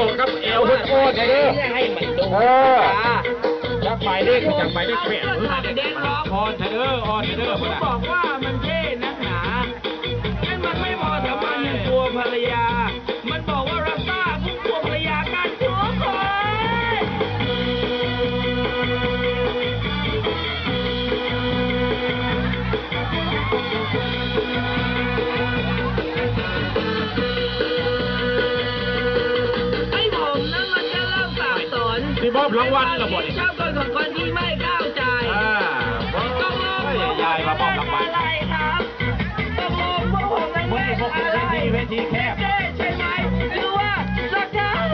ตกกับเอวคนโอ้นเด้อให้มันดูเออจากหมายเลขจากหมายเลขแปดเด็กร้องออนเธอะเด้อออนเถอะเด้อผมน่ะบอกว่ามันเท่นะ มอบรางวัลละบ่นี่ชอบคนของคนที่ไม่เข้าใจอ่าต้องลงยายมามอบรางวัลอะไรครับต้องลงพวกผมนั้นเมื่อนี้พวกคุณเวทีเวทีแคบเจ๊ใช่ไหมหรือว่าสักครั้ง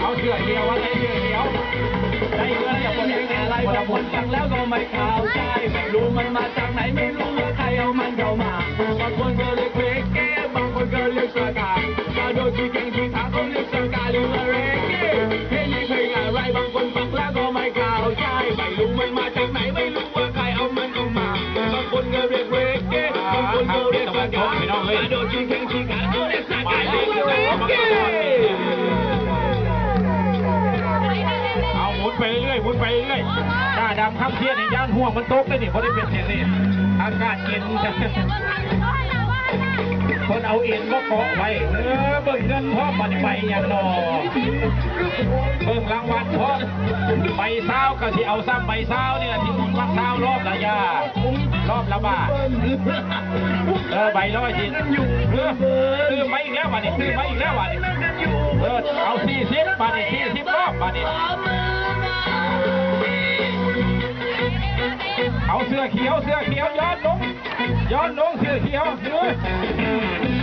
เอาเสื้อเดียวว่าได้เสื้อเดียวได้เงินจากคนอย่างไรบางบางคคนนฟังแล้วก็ไม่เข้าใจไม่ รู้มันมาจากไหนไม่รู้ว่าใครเอามันเข้ามาบางคนก็เรียกเพลงแกบางคนก็เรียกสกาถ้าโดนที่แข่งที่ขาเขาเรียกสกาหรือว่าเรเก้เพลงนี้เพลงอะไรบางคนฟังแล้วก็ไม่เข้าใจไม่รู้มันมาจากไหนไม่รู้ว่าใครเอามันเข้ามาบางคนก็เรียกเรเก้บางคนก็เรียกสกาถ้าโดนที่แข่งที่ขา ไปเรื่อยหมุนไปเรื่อยหน้าดำข้ามเทียนในย่านห่วงมันตกได้นี่เพราะได้เป็นเสียงนี่อากาศเย็นจังคนเอาเอ็นก็เกาะไว้เออเบิ่งเงินพ่อมันไปอย่างนอเบิ่งรางวัลพ่อใบเศร้าก็ที่เอาซ้ำใบเศร้านี่แหละที่มึงวัดเศร้ารอบละยารอบละบาทเออใบร้อยสิเออซื้อไปอีกแล้วบาทนี่ซื้อไปอีกแล้วบาทนี่เออเอาสี่สิบบาทนี่สี่สิบรอบบาทนี่เอาเสื้อเขียวเสื้อเขียวย้อนลงย้อน ลงเสื้อเขียวเออ